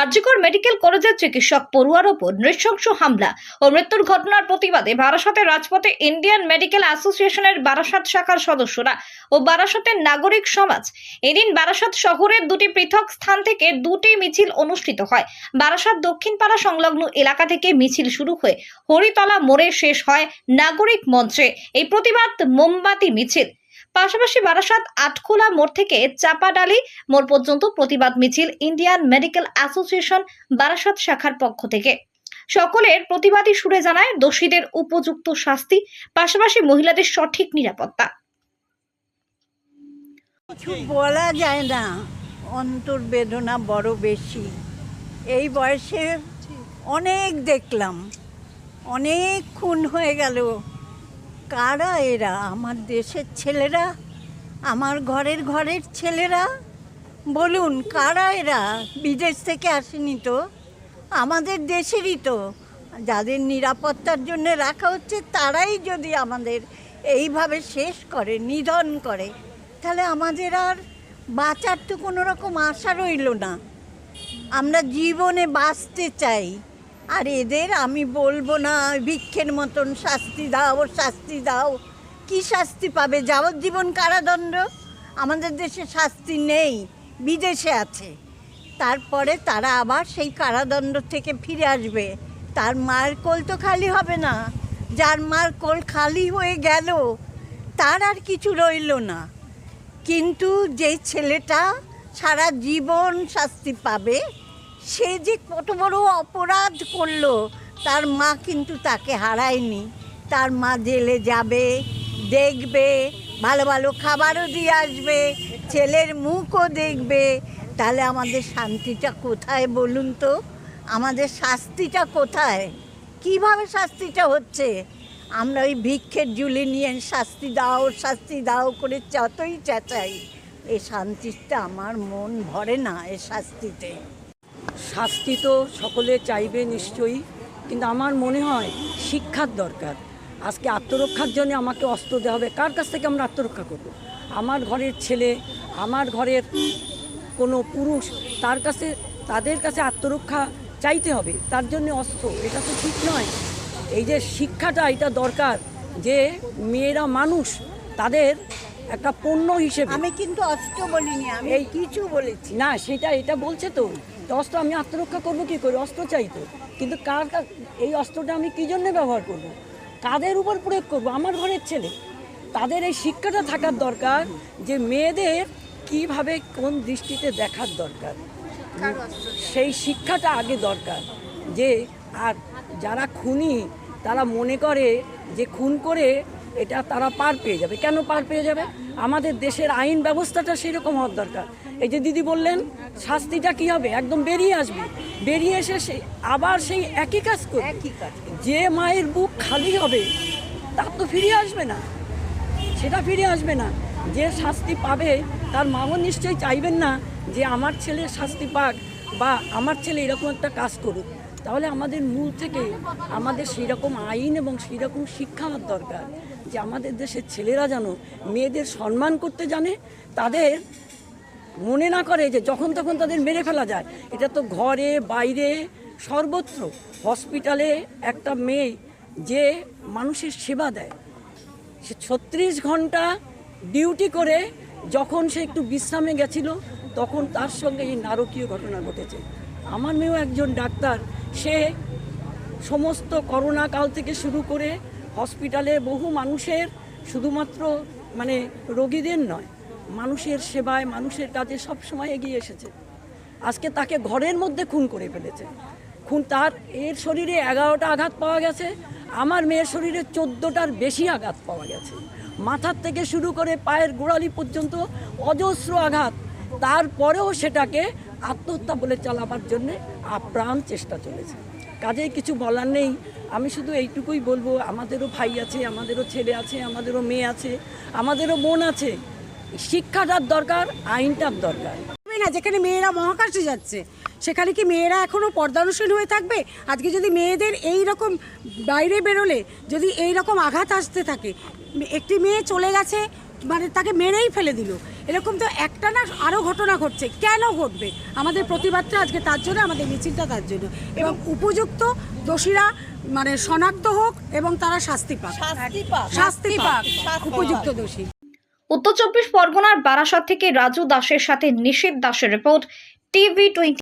RG Kar medical কলেজের চিকিৎসক পড়ুয়ার ওপর নৃশংস হামলা ও মৃত্যুর ঘটনার প্রতিবাদে বারাসতের রাজপথে ইন্ডিয়ান মেডিকেল অ্যাসোসিয়েশনের বারাসাত শাখার সদস্যরা ও বারাসতের নাগরিক সমাজ এদিন বারাসাত শহরের দুটি পৃথক স্থান থেকে দুটি মিছিল অনুষ্ঠিত হয়। বারাসাত দক্ষিণ পাড়া সংলগ্ন এলাকা থেকে মিছিল শুরু হয়ে হরিতলা মোড়ে শেষ হয় নাগরিক মঞ্চে। এই প্রতিবাদ মোমবাতি মিছিল। পাশাপাশি বারাসাত আটখোলা মোড় থেকে চাপাডালি মোড় পর্যন্ত প্রতিবাদ মিছিল ইন্ডিয়ান মেডিকেল অ্যাসোসিয়েশন বারাসাত শাখার পক্ষ থেকে। সকলের প্রতিবাদী সুরে জানায় দোষীদের উপযুক্ত শাস্তি, পাশাপাশি মহিলাদের সঠিক নিরাপত্তা। কিছু বলা যায় না। অন্তর বেদনা বড় বেশি। এই বয়সে অনেক দেখলাম। অনেক খুন হয়ে গেল। কারা এরা? আমার দেশের ছেলেরা? আমার ঘরের ঘরের ছেলেরা? বলুন, কারা এরা? বিদেশ থেকে আসেনি তো? আমাদের দেশেরই তো। যাদের নিরাপত্তার জন্য রাখা হচ্ছে, তারাই যদি আমাদের এইভাবে শেষ করে, নিধন করে, তাহলে আমাদের আর বাঁচার তো কোনো রকম আশা রইল না। আমরা জীবনে বাঁচতে চাই। আর এদের আমি বলব না, ভিক্ষের মতন শাস্তি দাও শাস্তি দাও। কি শাস্তি পাবে? যাবজ্জীবন কারাদণ্ড। আমাদের দেশে শাস্তি নেই, বিদেশে আছে। তারপরে তারা আবার সেই কারাদণ্ড থেকে ফিরে আসবে। তার মায়ের কোল তো খালি হবে না। যার মার কোল খালি হয়ে গেল, তার আর কিছু রইল না। কিন্তু যে ছেলেটা সারা জীবন শাস্তি পাবে সে যে কত বড় অপরাধ করল, তার মা কিন্তু তাকে হারায়নি। তার মা জেলে যাবে, দেখবে, ভালো ভালো খাবারও দিয়ে আসবে, ছেলের মুখও দেখবে। তাহলে আমাদের শান্তিটা কোথায় বলুন তো? আমাদের শাস্তিটা কোথায়? কীভাবে শাস্তিটা হচ্ছে? আমরা ওই ভিক্ষের জুলি নিয়ে শাস্তি দাও শাস্তি দাও করে যতই চেঁচাই এই শান্তিটা আমার মন ভরে না এই শাস্তিতে। শাস্তি তো সকলে চাইবে নিশ্চয়ই কিন্তু আমার মনে হয় শিক্ষার দরকার। আজকে আত্মরক্ষার জন্য আমাকে অস্ত্র দেওয়া হবে। কার কাছ থেকে আমরা আত্মরক্ষা করব? আমার ঘরের ছেলে আমার ঘরের কোনো পুরুষ তার কাছে তাদের কাছে আত্মরক্ষা চাইতে হবে। তার জন্য অস্ত্র এটা তো ঠিক নয়। এই যে শিক্ষাটা এটা দরকার যে মেয়েরা মানুষ তাদের একটা পণ্য হিসেবে। আমি কিন্তু অস্ত্র বলিনি আমি এই- কিছু বলেছি। না সেটা এটা বলছে তো। অস্ত্র আমি আত্মরক্ষা করব কি করে? অস্ত্র চাই তো। কিন্তু কার এই অস্ত্রটা আমি কী জন্যে ব্যবহার করব। কাদের উপর প্রয়োগ করব? আমার ঘরের ছেলে। তাদের এই শিক্ষাটা থাকার দরকার যে মেয়েদের কীভাবে কোন দৃষ্টিতে দেখার দরকার। সেই শিক্ষাটা আগে দরকার। যে আর যারা খুনি তারা মনে করে যে খুন করে এটা তারা পার পেয়ে যাবে। কেন পার পেয়ে যাবে? আমাদের দেশের আইন ব্যবস্থাটা সেই রকম হওয়ার দরকার। এই যে দিদি বললেন শাস্তিটা কি হবে? একদম বেরিয়ে আসবে। বেরিয়ে এসে সে আবার সেই একই কাজ করবে। একই কাজ যে মায়ের বুক খালি হবে তার তো ফিরে আসবে না। সেটা ফিরে আসবে না। যে শাস্তি পাবে তার মাও নিশ্চয়ই চাইবেন না যে আমার ছেলে শাস্তি পাক বা আমার ছেলে এরকম একটা কাজ করুক। তাহলে আমাদের মূল থেকে আমাদের সেই রকম আইন এবং সেই রকম শিক্ষা হওয়ার দরকার। যে আমাদের দেশের ছেলেরা যেন মেয়েদের সম্মান করতে জানে, তাদের মনে না করে যে যখন তখন তাদের মেরে ফেলা যায়। এটা তো ঘরে, বাইরে, সর্বত্র। হসপিটালে একটা মেয়ে যে মানুষের সেবা দেয়। সে ছত্রিশ ঘণ্টা ডিউটি করে, যখন সে একটু বিশ্রামে গেছিল, তখন তার সঙ্গে এই নারকীয় ঘটনা ঘটেছে। আমার মেয়েও একজন ডাক্তার। সে সমস্ত করোনা কাল থেকে শুরু করে হসপিটালে বহু মানুষের শুধুমাত্র মানে রোগীদের নয়, মানুষের সেবায়, মানুষের কাজে সব সময় এগিয়ে এসেছে। আজকে তাকে ঘরের মধ্যে খুন করে ফেলেছে। খুন তার এর শরীরে এগারোটা আঘাত পাওয়া গেছে, আমার মেয়ের শরীরে চোদ্দোটার বেশি আঘাত পাওয়া গেছে। মাথার থেকে শুরু করে পায়ের গোড়ালি পর্যন্ত অজস্র আঘাত। তারপরেও সেটাকে আত্মহত্যা বলে চালাবার জন্যে আপ্রাণ চেষ্টা চলেছে। কাজেই কিছু বলার নেই আমি শুধু এইটুকুই বলব, আমাদেরও ভাই আছে, আমাদেরও ছেলে আছে, আমাদেরও মেয়ে আছে, আমাদেরও বোন আছে। শিক্ষাটার দরকার আইনটার দরকার। না, যেখানে মেয়েরা মহাকাশে যাচ্ছে, সেখানে কি মেয়েরা এখনও পর্দানুশীল হয়ে থাকবে? আজকে যদি মেয়েদের এই রকম বাইরে বেরোলে, যদি এই রকম আঘাত আসতে থাকে, একটি মেয়ে চলে গেছে মানে তাকে মেরেই ফেলে দিল। এরকম তো একটা না আরও ঘটনা ঘটছে। কেন ঘটবে? আমাদের প্রতিবাদটা আজকে তার জন্য আমাদের মিছিলটা তার জন্য। এবং উপযুক্ত দোষীরা মানে শনাক্ত হোক এবং তারা শাস্তি পাক। শাস্তি পাক। উপযুক্ত দোষী। উত্তর চব্বিশ পরগনার বারাসাত থেকে রাজু দাসের সাথে নিশীত দাসের রিপোর্ট টিভি টোয়েন্টি